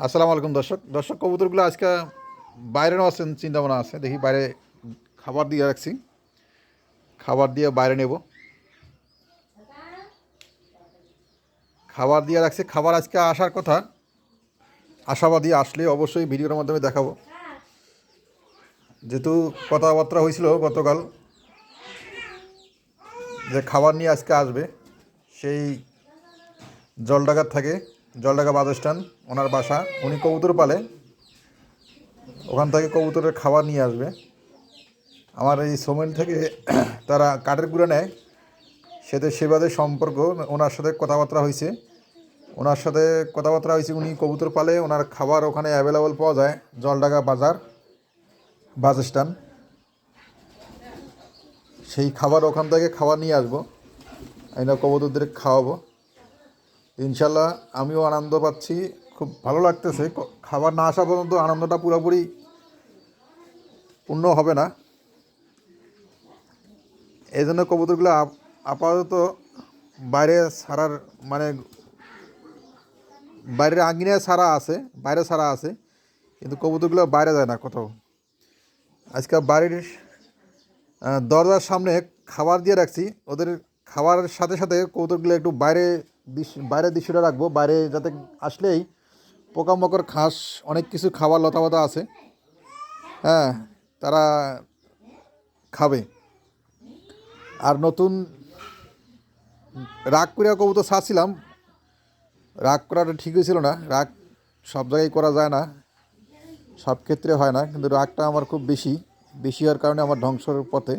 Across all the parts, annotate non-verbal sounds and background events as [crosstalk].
আসসালামু আলাইকুম দর্শক। দর্শক, কবুতরগুলো আজকে বাইরে চিন- চিন্তা ভাবনা আছে। দেখি বাইরে খাবার দিয়ে রাখছি। খাবার দিয়ে বাইরে নেব। খাবার দিয়ে রাখছি। খাবার আজকে আসার কথা। আশাবাদী আসলে অবশ্যই ভিডিওর মাধ্যমে দেখাবো। যেহেতু কথাবার্তা হয়েছিল গতকাল, যে খাবার নিয়ে আজকে আসবে, সেই জলডাকার থাকে জলডাকা বাস স্ট্যান্ড, ওনার বাসা। উনি কবুতর পালে। ওখান থেকে কবুতরের খাবার নিয়ে আসবে। আমার এই সোমেল থেকে [clears throat] তারা কাঠের গুঁড়া নেয়। সেতে সেবাদে সম্পর্ক। ওনার সাথে কথাবার্তা হয়েছে ওনার সাথে কথাবার্তা হয়েছে উনি কবুতর পালে। ওনার খাবার ওখানে অ্যাভেলেবল পাওয়া যায়। জলডাকা বাজার বাস স্ট্যান্ড। সেই খাবার ওখান থেকে খাবার নিয়ে আসব। আমি না কবুতরদের খাওয়াবো। ইনশাল্লাহ আমিও আনন্দ পাচ্ছি। খুব ভালো লাগতেছে। খাবার না আসা পর্যন্ত আনন্দটা পুরোপুরি পূর্ণ হবে না। এই জন্য কবুতরগুলো আপ- আপাতত বাইরে সারার মানে বাইরের আঙ্গিনায় সারা আছে, বাইরে সারা আছে, কিন্তু কবুতরগুলো বাইরে যায় না কোথাও। আজকে বাড়ির দরজার সামনে খাবার দিয়ে রাখছি। ওদের খাবারের সাথে সাথে কৌতুকগুলো একটু বাইরে বাইরের দৃশ্যটা রাখব। বাইরে যাতে আসলেই পোকামাকড়, ঘাস, অনেক কিছু খাবার লতাপাতা আছে। হ্যাঁ তারা খাবে। আর নতুন রাগ করে কবুতর ছাড়ছিলাম। রাগ করাটা ঠিক হয়েছিল না। রাগ সব জায়গায় করা যায় না। সব ক্ষেত্রে হয় না। কিন্তু রাগটা আমার খুব বেশি। বেশি হওয়ার কারণে আমার ধ্বংসর পথে।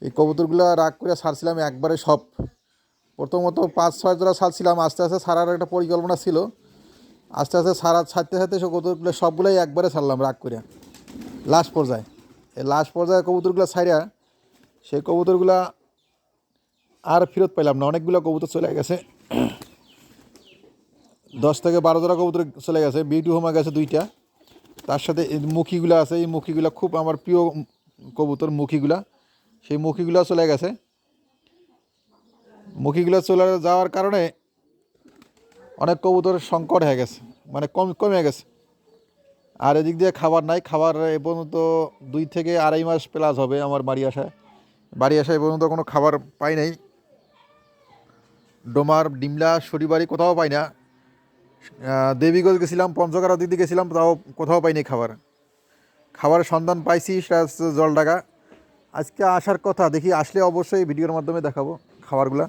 এই কবুতরগুলো রাগ করে ছাড়ছিলাম একবারে সব। প্রথমত পাঁচ, ছয় জোড়া ছাড়ছিলাম আস্তে আস্তে ছাড়ার একটা পরিকল্পনা ছিল। আস্তে আস্তে সারা ছাড়তে ছাড়তে সে কবুতরগুলো সবগুলোই একবারে ছাড়লাম রাগ করে লাস্ট পর্যায়ে, এই লাস্ট পর্যায়ে কবুতরগুলো ছাড়িয়া সেই কবুতরগুলা আর ফেরত পাইলাম না। অনেকগুলো কবুতর চলে গেছে। দশ থেকে বারো জোড়া কবুতর চলে গেছে। বিউটি হোমা গেছে দুইটা। তার সাথে এই মুখিগুলো আছে। এই মুখিগুলো খুব আমার প্রিয় কবুতর মুখিগুলা। সেই মুখিগুলো চলে গেছে। মুখিগুলো চলে যাওয়ার কারণে অনেক কবুতরের সংকট হয়ে গেছে মানে কম, কমে গেছে। আর এদিক দিয়ে খাবার নাই, খাবার এ পর্যন্ত দুই থেকে আড়াই মাস প্লাস হবে আমার বাড়ি আসায় বাড়ি আসায় এ পর্যন্ত কোনো খাবার পাই নাই। ডোমার, ডিমলা, শরিবাড়ি কোথাও পাই না। দেবীগঞ্জ গেছিলাম, পঞ্চগড়া দিদি গেছিলাম, তাও কোথাও পাইনি খাবার। খাবারের সন্ধান পাইছি হচ্ছে জলডাকা আজকে আসার কথা, দেখি আসলে অবশ্যই ভিডিওর মাধ্যমে দেখাবো খাবারগুলা।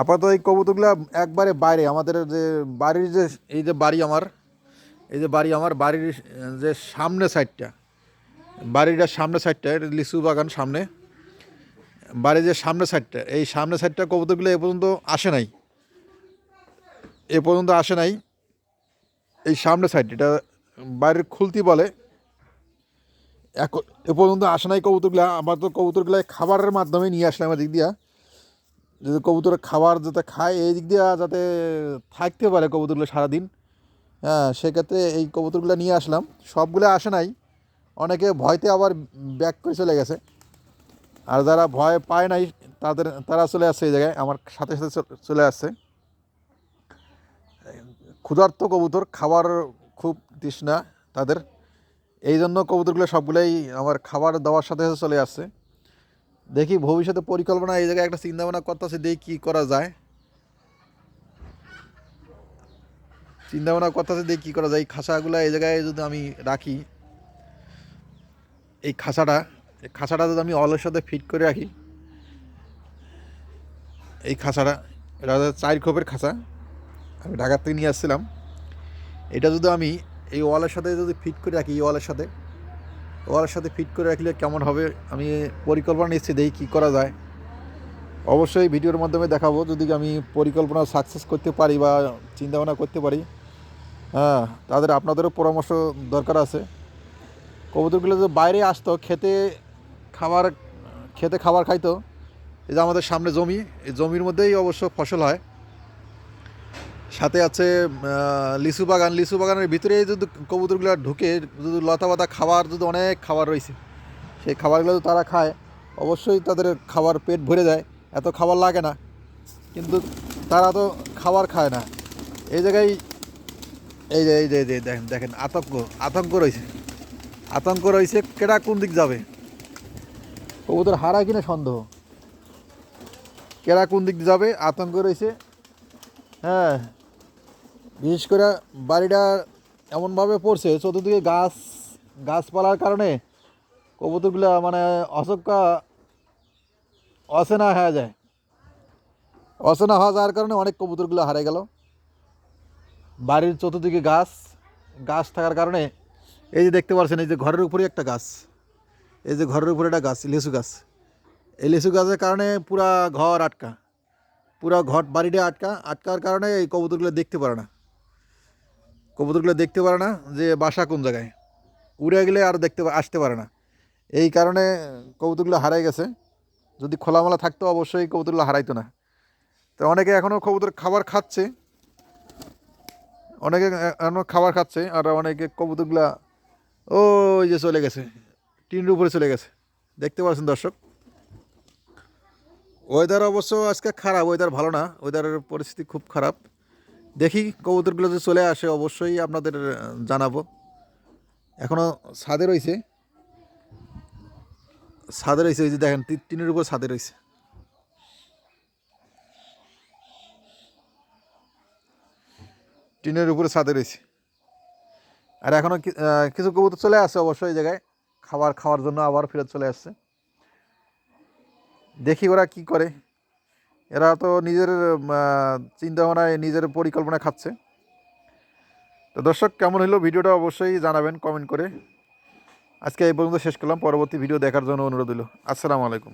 আপাতত এই কবুতরগুলা একবারে বাইরে, আমাদের যে বাড়ির যে, এই যে বাড়ি আমার, এই যে বাড়ি আমার, বাড়ির যে সামনে সাইডটা, বাড়িটার সামনে সাইডটা লিচু বাগান সামনে, বাড়ির যে সামনে সাইডটা, এই সামনে সাইডটা কবুতরগুলো এ পর্যন্ত আসে নাই। এ পর্যন্ত আসে নাই। এই সামনে সাইড, এটা বাইরের খুলতি বলে। এক এ পর্যন্ত আসে নাই কবুতরগুলা আমার তো কবুতরগুলো খাবারের মাধ্যমে নিয়ে আসলাম এদিক দিয়া। যাতে কবুতরের খাবার যাতে খায়, এই দিক দিয়ে যাতে থাকতে পারে কবুতরগুলো সারাদিন। হ্যাঁ সেক্ষেত্রে এই কবুতরগুলো নিয়ে আসলাম। সবগুলো আসে নাই। অনেকে ভয়তে আবার ব্যাক করে চলে গেছে। আর যারা ভয় পায় নাই, তাদের, তারা চলে আসছে এই জায়গায়। আমার সাথে সাথে চল- চলে আসছে। ক্ষুধার্ত কবুতর, খাবার খুব তৃষ্ণা তাদের। এই জন্য কবুতরগুলো সবগুলোই আমার খাবার দেওয়ার সাথে সাথে চলে আসছে। দেখি ভবিষ্যতে পরিকল্পনা, এই জায়গায় একটা চিন্তা ভাবনা করতেছে, দেখি কী করা যায়। চিন্তা ভাবনা করতেছে, দেখি কী করা যায়। এই খাঁচাগুলো এই জায়গায় যদি আমি রাখি, এই খাঁচাটা এই খাঁচাটা যদি আমি অলের সাথে ফিট করে রাখি, এই খাঁচাটা এটা চার খোপের খাঁচা আমি ঢাকার থেকে নিয়ে আসছিলাম। এটা যদি আমি এই ওয়ালের সাথে যদি ফিট করে রাখি, এই ওয়ালের সাথে ওয়ালের সাথে ফিট করে রাখলে কেমন হবে? আমি পরিকল্পনা নিচ্ছি, দেখি কী করা যায়। অবশ্যই ভিডিওর মাধ্যমে দেখাবো, যদি আমি পরিকল্পনা সাকসেস করতে পারি বা চিন্তাভাবনা করতে পারি। হ্যাঁ তাদের আপনাদেরও পরামর্শ দরকার আছে। কবুতরগুলো যে বাইরে আসতো, খেতে খাবার খেতে খাবার খাইতো, এই যে আমাদের সামনে জমি, এই জমির মধ্যেই অবশ্য ফসল হয়। সাথে আছে লিচু বাগান। লিচু বাগানের ভিতরে যদি কবুতরগুলো ঢুকে, যদি লতা পাতা খাবার, যদি অনেক খাবার রয়েছে, সেই খাবারগুলো তারা খায়, অবশ্যই তাদের খাবার পেট ভরে যায়। এত খাবার লাগে না, কিন্তু তারা তো খাবার খায় না। এই জায়গায়, এই যে এই যে দেখেন দেখেন, আতঙ্ক আতঙ্ক রয়েছে। আতঙ্ক রয়েছে, কেডা কোন দিক যাবে? কবুতর হারায় কিনা সন্দেহ? কেরা কোন দিক যাবে? আতঙ্ক রয়েছে। হ্যাঁ বিশেষ করে বাড়িটা এমনভাবে পড়ছে, চতুর্দিকে গাছ, গাছপালার কারণে কবুতরগুলো মানে অসক্কা অচেনা হয়ে যায়। অচেনা হওয়া যাওয়ার কারণে অনেক কবুতরগুলো হারে গেল। বাড়ির চতুর্দিকে গাছ গাছ থাকার কারণে এই যে দেখতে পাচ্ছেন, এই যে ঘরের উপরে একটা গাছ, এই যে ঘরের উপরে একটা গাছ লিচু গাছ। এই লিচু গাছের কারণে পুরা ঘর আটকা, পুরা ঘর বাড়িটা আটকা, আটকার কারণে এই কবুতরগুলো দেখতে পারে না। কবুতরগুলো দেখতে পারে না যে বাসা কোন জায়গায়। উড়ে গেলে আর দেখতে আসতে পারে না। এই কারণে কবুতরগুলো হারাই গেছে। যদি খোলামেলা থাকতো অবশ্যই কবুতরগুলো হারাইতো না। তো অনেকে এখনও কবুতর খাবার খাচ্ছে। অনেকে এখনও খাবার খাচ্ছে আর অনেকে কবুতরগুলা ওই যে চলে গেছে, টিনের উপরে চলে গেছে। দেখতে পাচ্ছেন দর্শক? ওয়েদার অবশ্য আজকে খারাপ ওয়েদার ভালো না। ওয়েদারের পরিস্থিতি খুব খারাপ। দেখি কবুতরগুলো যে চলে আসে, অবশ্যই আপনাদের জানাব। এখনও ছাদে রয়েছে। ছাদে রয়েছে, ওই যে দেখেন টিনের উপর ছাদে রয়েছে। টিনের উপরে ছাদে রয়েছে। আর এখনও কিছু কবুতর চলে আসছে অবশ্যই এই জায়গায়। খাবার খাওয়ার জন্য আবার ফেরত চলে আসছে। দেখি ওরা কি করে। এরা তো নিজের চিন্তা ভাবনায় নিজের পরিকল্পনা খাচ্ছে। তো দর্শক, কেমন হলো ভিডিওটা অবশ্যই জানাবেন কমেন্ট করে। আজকে এই পর্যন্ত শেষ করলাম। পরবর্তী ভিডিও দেখার জন্য অনুরোধ হলো আসসালামু আলাইকুম।